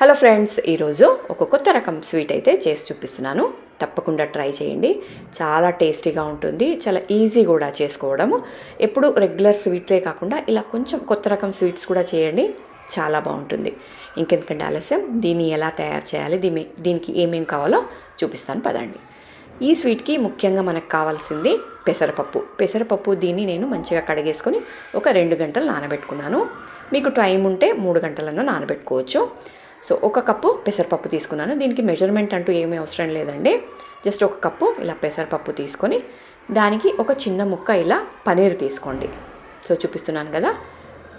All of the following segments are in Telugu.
హలో ఫ్రెండ్స్ ఈరోజు ఒక కొత్త రకం స్వీట్ అయితే చేసి చూపిస్తున్నాను. తప్పకుండా ట్రై చేయండి. చాలా టేస్టీగా ఉంటుంది చాలా ఈజీ కూడా చేసుకోవడము ఎప్పుడు రెగ్యులర్ స్వీట్లే కాకుండా ఇలా కొంచెం కొత్త రకం స్వీట్స్ కూడా చేయండి చాలా బాగుంటుంది. ఇంకెందుకంటే ఆలస్యం? దీన్ని ఎలా తయారు చేయాలి? దీని దీనికి ఏమేం కావాలో చూపిస్తాను పదండి. ఈ స్వీట్కి ముఖ్యంగా మనకు కావాల్సింది పెసరపప్పు. పెసరపప్పు దీన్ని నేను మంచిగా కడిగేసుకొని ఒక రెండు గంటలు నానబెట్టుకున్నాను. మీకు టైం ఉంటే మూడు గంటలను నానబెట్టుకోవచ్చు. సో ఒక కప్పు పెసరపప్పు తీసుకున్నాను. దీనికి మెజర్మెంట్ అంటూ ఏమీ అవసరం లేదండి. జస్ట్ ఒక కప్పు ఇలా పెసరపప్పు తీసుకొని దానికి ఒక చిన్న ముక్క ఇలా పనీర్ తీసుకోండి. సో చూపిస్తున్నాను కదా.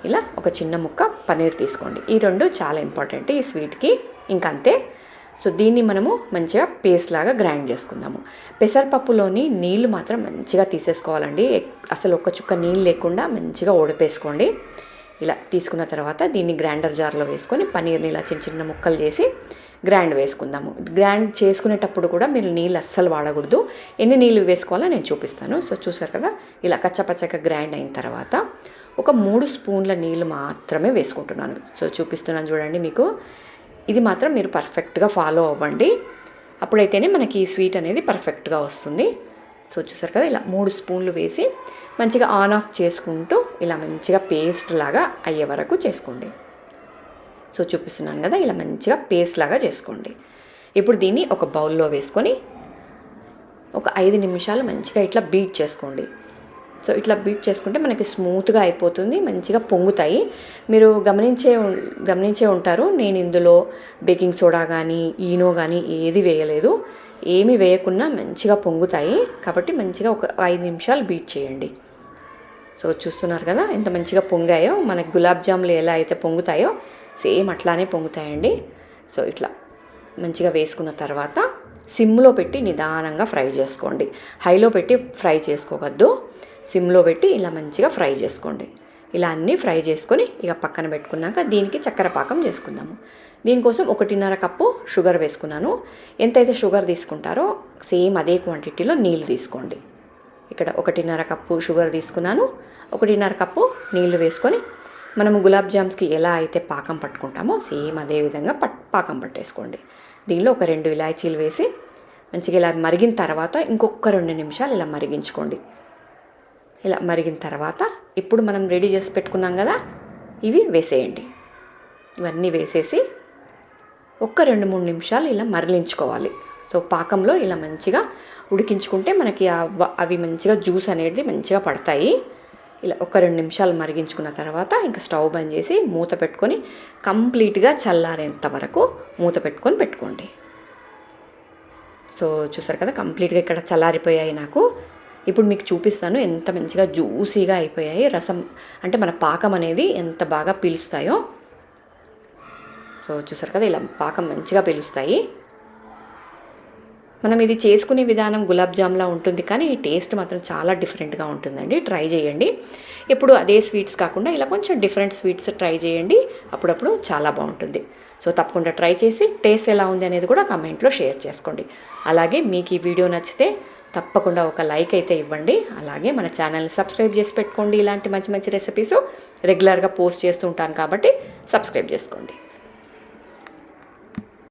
ఇలా ఒక చిన్న ముక్క పనీర్ తీసుకోండి. ఈ రెండు చాలా ఇంపార్టెంట్ ఈ స్వీట్కి ఇంకంతే. సో దీన్ని మనము మంచిగా పేస్ట్ లాగా గ్రైండ్ చేసుకుందాము. పెసరపప్పులోని నీళ్ళు మాత్రం మంచిగా తీసేసుకోవాలండి. అసలు ఒక చుక్క నీళ్ళు లేకుండా మంచిగా ఓడిపేసుకోండి ఇలా తీసుకున్న తర్వాత దీన్ని గ్రైండర్ జార్లో వేసుకొని పనీర్ని ఇలా చిన్న చిన్న ముక్కలు చేసి గ్రైండ్ వేసుకుందాము. గ్రైండ్ చేసుకునేటప్పుడు కూడా మీరు నీళ్ళు అస్సలు వాడకూడదు. ఎన్ని నీళ్ళు వేసుకోవాలో నేను చూపిస్తాను. సో చూసారు కదా? ఇలా కచ్చపచ్చగా గ్రైండ్ అయిన తర్వాత ఒక మూడు స్పూన్ల నీళ్ళు మాత్రమే వేసుకుంటున్నాను. సో చూపిస్తున్నాను చూడండి మీకు. ఇది మాత్రం మీరు పర్ఫెక్ట్గా ఫాలో అవ్వండి. అప్పుడైతేనే మనకి ఈ స్వీట్ అనేది పర్ఫెక్ట్గా వస్తుంది. సో చూసారు కదా? ఇలా మూడు స్పూన్లు వేసి మంచిగా ఆన్ ఆఫ్ చేసుకుంటూ ఇలా మంచిగా పేస్ట్ లాగా అయ్యే వరకు చేసుకోండి. సో చూపిస్తున్నాను కదా ఇలా మంచిగా పేస్ట్ లాగా చేసుకోండి. ఇప్పుడు దీన్ని ఒక బౌల్లో వేసుకొని ఒక ఐదు నిమిషాలు మంచిగా ఇట్లా బీట్ చేసుకోండి. సో ఇట్లా బీట్ చేసుకుంటే మనకి స్మూత్గా అయిపోతుంది మంచిగా పొంగుతాయి. మీరు గమనించే గమనించే ఉంటారు నేను ఇందులో బేకింగ్ సోడా కానీ ఈనో కానీ ఏది వేయలేదు. ఏమి వేయకున్నా మంచిగా పొంగుతాయి. కాబట్టి మంచిగా ఒక ఐదు నిమిషాలు బీట్ చేయండి. సో చూస్తున్నారు కదా ఎంత మంచిగా పొంగాయో మనకి గులాబ్ జాములు ఎలా అయితే పొంగుతాయో సేమ్ అట్లానే పొంగుతాయండి. సో ఇట్లా మంచిగా వేసుకున్న తర్వాత సిమ్లో పెట్టి నిదానంగా ఫ్రై చేసుకోండి. హైలో పెట్టి ఫ్రై చేసుకోవద్దు. సిమ్లో పెట్టి ఇలా మంచిగా ఫ్రై చేసుకోండి. ఇలా అన్నీ ఫ్రై చేసుకొని ఇక పక్కన పెట్టుకున్నాక దీనికి చక్కెర పాకం చేసుకుందాము. దీనికోసం ఒకటిన్నర కప్పు షుగర్ వేసుకున్నాను. ఎంతైతే షుగర్ తీసుకుంటారో సేమ్ అదే క్వాంటిటీలో నీళ్ళు తీసుకోండి. ఇక్కడ ఒకటిన్నర కప్పు షుగర్ తీసుకున్నాను. ఒకటిన్నర కప్పు నీళ్ళు వేసుకొని మనము గులాబ్ జామ్స్కి ఎలా అయితే పాకం పట్టుకుంటామో సేమ్ అదే విధంగా పట్ పాకం పట్టేసుకోండి. దీనిలో ఒక రెండు ఇలాచీలు వేసి మంచిగా ఇలా మరిగిన తర్వాత ఇంకొక రెండు నిమిషాలు ఇలా మరిగించుకోండి. ఇలా మరిగిన తర్వాత ఇప్పుడు మనం రెడీ చేసి పెట్టుకున్నాం కదా ఇవి వేసేయండి. ఇవన్నీ వేసేసి ఒక్క రెండు మూడు నిమిషాలు ఇలా మరలించుకోవాలి. సో పాకంలో ఇలా మంచిగా ఉడికించుకుంటే మనకి అవి మంచిగా జ్యూస్ అనేది మంచిగా పడతాయి. ఇలా ఒక రెండు నిమిషాలు మరిగించుకున్న తర్వాత ఇంకా స్టవ్ బంద్ చేసి మూత పెట్టుకొని కంప్లీట్గా చల్లారేంత వరకు మూత పెట్టుకొని పెట్టుకోండి. సో చూసారు కదా కంప్లీట్గా ఇక్కడ చల్లారిపోయాయి నాకు. ఇప్పుడు మీకు చూపిస్తాను ఎంత మంచిగా జ్యూసీగా అయిపోయాయి. రసం అంటే మన పాకం అనేది ఎంత బాగా పీలుస్తాయో. సో చూసారు కదా ఇలా పాకం మంచిగా పీలుస్తాయి. మనం ఇది చేసుకునే విధానం గులాబ్ జామ్లా ఉంటుంది కానీ ఈ టేస్ట్ మాత్రం చాలా డిఫరెంట్గా ఉంటుందండి. ట్రై చేయండి. ఎప్పుడు అదే స్వీట్స్ కాకుండా ఇలా కొంచెం డిఫరెంట్ స్వీట్స్ ట్రై చేయండి అప్పుడప్పుడు చాలా బాగుంటుంది. సో తప్పకుండా ట్రై చేసి టేస్ట్ ఎలా ఉంది అనేది కూడా కమెంట్లో షేర్ చేసుకోండి. అలాగే మీకు ఈ వీడియో నచ్చితే తప్పకుండా ఒక లైక్ అయితే ఇవ్వండి. అలాగే మన ఛానల్ని సబ్స్క్రైబ్ చేసి పెట్టుకోండి. ఇలాంటి మంచి మంచి రెసిపీస్ రెగ్యులర్గా పోస్ట్ చేస్తూ ఉంటాను కాబట్టి సబ్స్క్రైబ్ చేసుకోండి.